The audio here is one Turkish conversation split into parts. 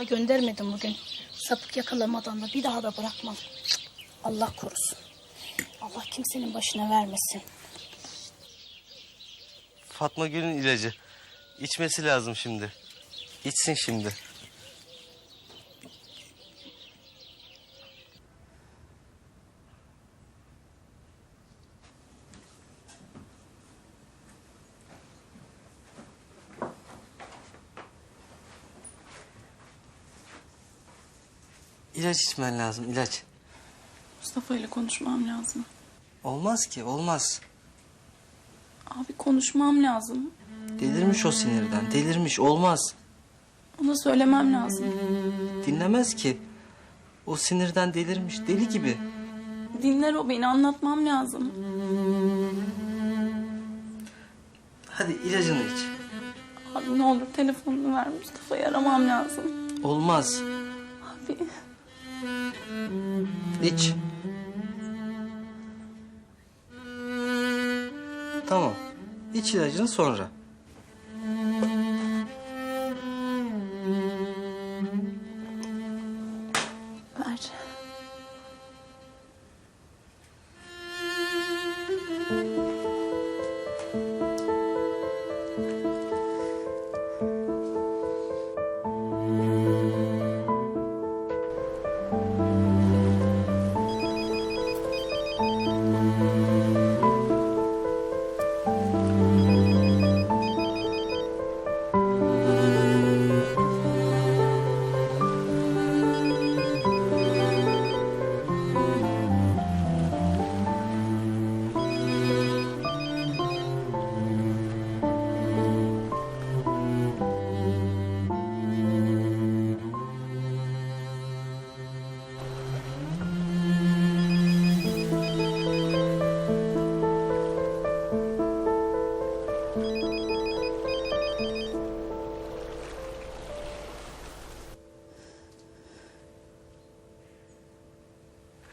Sabaha göndermedim bugün. Sapık yakalamadan da bir daha da bırakmam. Allah korusun. Allah kimsenin başına vermesin. Fatma Gül'ün ilacı. İçmesi lazım şimdi. İçsin şimdi. İlaç içmen lazım, ilaç. Mustafa ile konuşmam lazım. Olmaz ki, olmaz. Abi konuşmam lazım. Delirmiş o sinirden, delirmiş, olmaz. Ona söylemem lazım. Dinlemez ki. O sinirden delirmiş, deli gibi. Dinler o beni anlatmam lazım. Hadi ilacını iç. Abi ne olur telefonunu ver Mustafa'yı aramam lazım. Olmaz. Abi İç. Tamam. İç ilacını sonra. ver.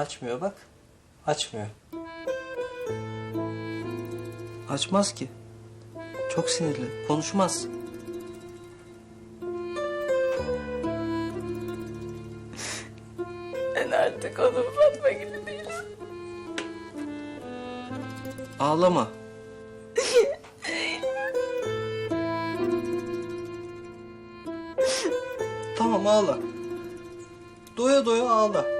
Açmıyor bak. Açmıyor. Açmaz ki. Çok sinirli. Konuşmaz. Ben artık onun Fatma gibi değilim. Ağlama. tamam ağla. Doya doya ağla.